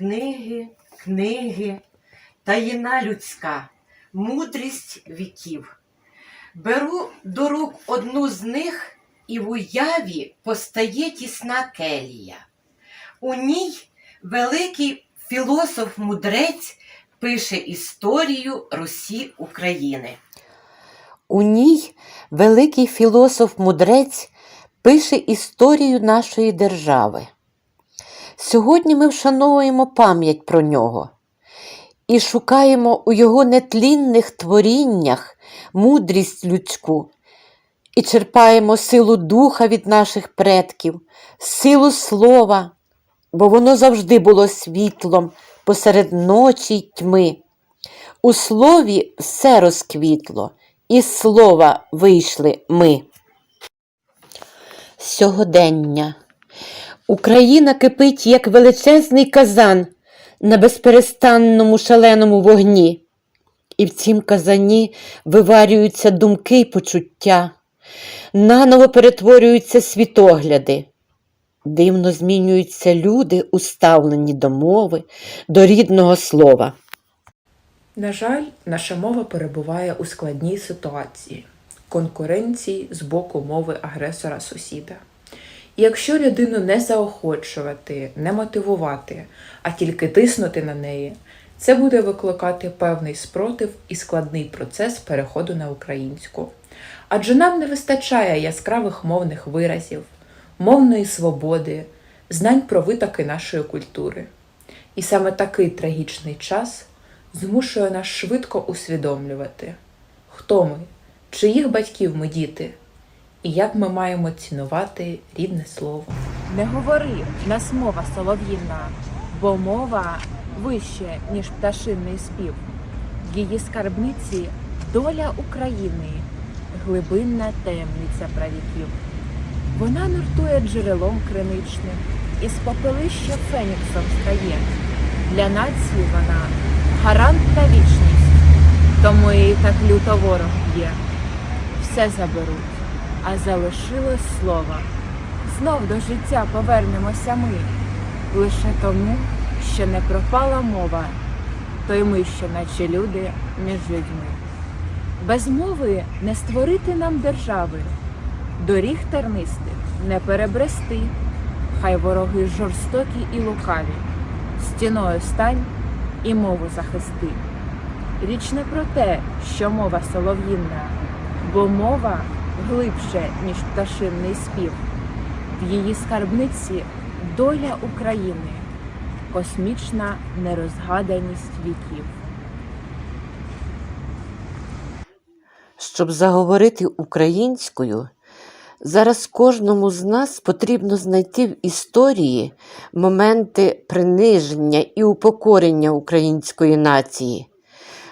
книги, книги, таїна людська, мудрість віків. Беру до рук одну з них, і в уяві постає тісна келія. У ній великий філософ-мудрець пише історію Русі України. У ній великий філософ-мудрець пише історію нашої держави. Сьогодні ми вшановуємо пам'ять про нього і шукаємо у його нетлінних творіннях мудрість людську і черпаємо силу духа від наших предків, силу слова, бо воно завжди було світлом посеред ночі й тьми. У слові все розквітло, із слова вийшли ми. Сьогодення. Україна кипить, як величезний казан на безперестанному шаленому вогні. І в цім казані виварюються думки й почуття, наново перетворюються світогляди. Дивно змінюються люди, уставлені до мови, до рідного слова. На жаль, наша мова перебуває у складній ситуації конкуренції з боку мови агресора сусіда. І якщо людину не заохочувати, не мотивувати, а тільки тиснути на неї, це буде викликати певний спротив і складний процес переходу на українську. Адже нам не вистачає яскравих мовних виразів, мовної свободи, знань про витоки нашої культури. І саме такий трагічний час змушує нас швидко усвідомлювати, хто ми, чиїх батьків ми діти, і як ми маємо цінувати рідне слово. Не говори, нас мова солов'їна, бо мова вище, ніж пташинний спів. В її скарбниці доля України, глибинна таємниця правіків. Вона нуртує джерелом криничним, і з попелища феніксом стає. Для нації вона гарант та вічність, тому її так люто ворог б'є. Все заберуть, а залишилось слово. Знов до життя повернемося ми, лише тому, що не пропала мова, то й ми ще наче люди між людьми. Без мови не створити нам держави, доріг тернистих не перебрести, хай вороги жорстокі і лукаві, стіною стань і мову захисти. Річ не про те, що мова солов'їнна, бо мова глибше, ніж пташинний спів. В її скарбниці доля України, космічна нерозгаданість віків. Щоб заговорити українською, зараз кожному з нас потрібно знайти в історії моменти приниження і упокорення української нації.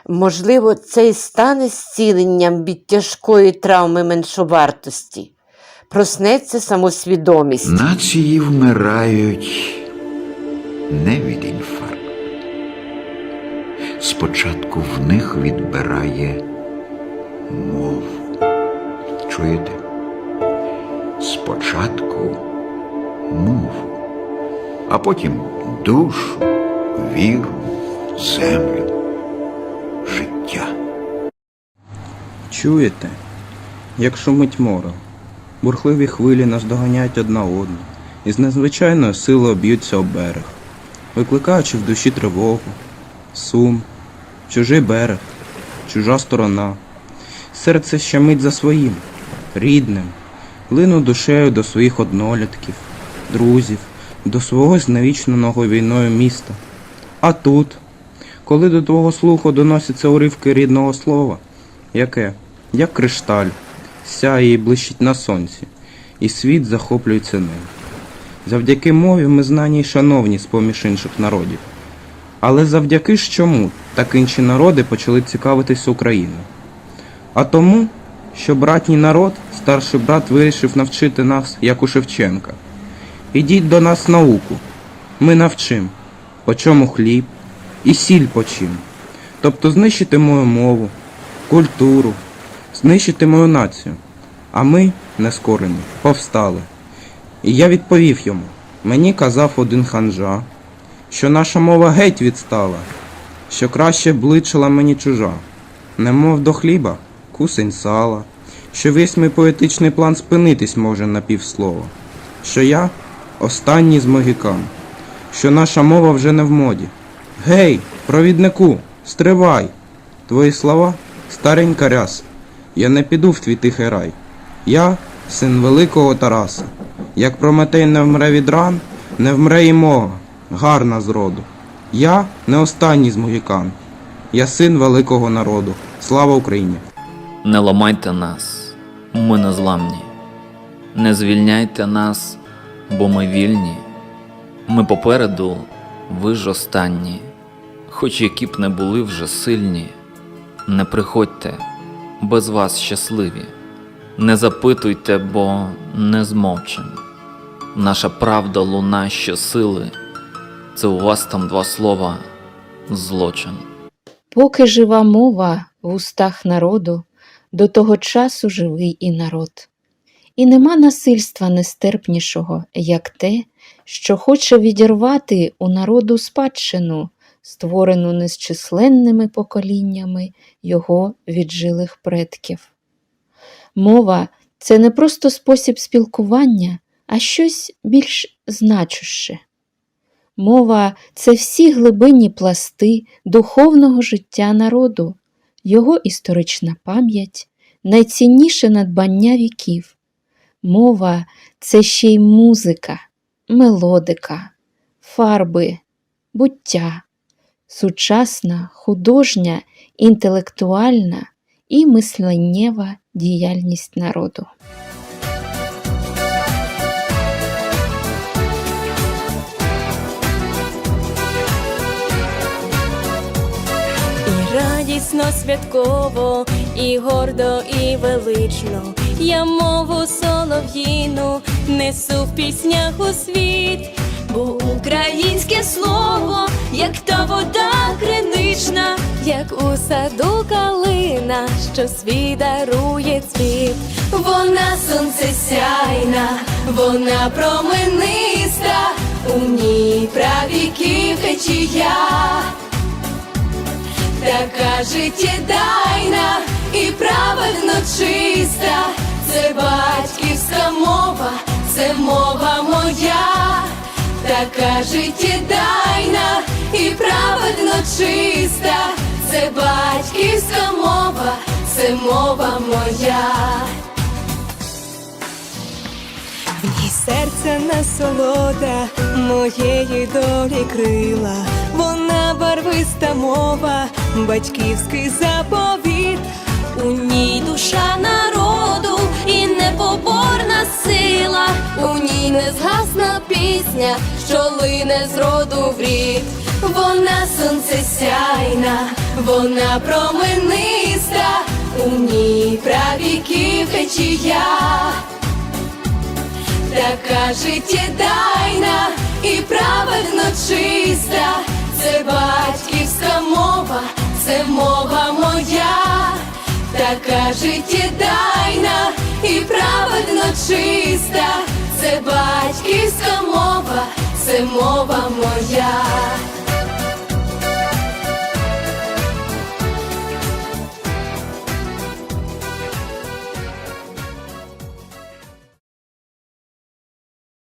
Можливо, це й стане зціленням від тяжкої травми меншовартості. Проснеться самосвідомість. Нації вмирають не від інфаркту. Спочатку в них відбирає мову. Чуєте? Спочатку мову, а потім душу, віру, землю, життя. Чуєте, як шумить море, бурхливі хвилі наздоганяють одна одну і з незвичайною силою б'ються об берег, викликаючи в душі тривогу, сум, чужий берег, чужа сторона. Серце щемить за своїм, рідним, лину душею до своїх однолітків, друзів, до свого зневічненого війною міста. А тут, коли до твого слуху доносяться уривки рідного слова, яке, як кришталь, сяє і блищить на сонці, і світ захоплюється ним. Завдяки мові ми знані й шановні з-поміж інших народів. Але завдяки ж чому так інші народи почали цікавитись Україною? А тому, що братній народ, старший брат вирішив навчити нас, як у Шевченка. Ідіть до нас науку, ми навчим, по чому хліб і сіль по чим. Тобто знищити мою мову, культуру, знищити мою націю. А ми, нескорені, повстали. І я відповів йому. Мені казав один ханжа, що наша мова геть відстала, що краще бличила мені чужа, немов до хліба, кусень сала, що весь мій поетичний план спинитись може на півслова, що я останній з могікан, що наша мова вже не в моді. Гей, провіднику, стривай! Твої слова старенька ряса. Я не піду в твій тихий рай. Я син великого Тараса. Як Прометей не вмре від ран, не вмре і мова, гарна зроду. Я не останній з могікан. Я син великого народу. Слава Україні! Не ламайте нас, ми незламні. Не звільняйте нас, бо ми вільні. Ми попереду, ви ж останні. Хоч які б не були вже сильні, не приходьте, без вас щасливі. Не запитуйте, бо не змовчим. Наша правда луна щосили. Це у вас там два слова злочин. Поки жива мова в устах народу, до того часу живий і народ. І нема насильства нестерпнішого, як те, що хоче відірвати у народу спадщину, створену незчисленними поколіннями його віджилих предків. Мова це не просто спосіб спілкування, а щось більш значуще. Мова це всі глибинні пласти духовного життя народу, його історична пам'ять, найцінніше надбання віків. Мова це ще й музика, мелодика, фарби, буття, сучасна, художня, інтелектуальна і мисленнєва діяльність народу. Радісно святково, і гордо, і велично. Я мову солов'їну несу в піснях у світ, бо українське слово, як та вода кринична, як у саду калина, що свій дарує цвіт. Вона сонцесяйна, вона промениста, у ній правіків течія. Така життєдайна і праведно чиста, це батьківська мова, це мова моя, така життєдайна і праведно чиста, це батьківська мова, це мова моя. В серце насолода моєї долі крила, вона барвиста мова, батьківський заповіт, ній пісня, що лине з роду в рід. Вона сонцесяйна, вона промениста, у ній правіків течія така життєдайна і праведно чиста, це батьківська мова, це мова моя, така життєдайна і праведно чиста,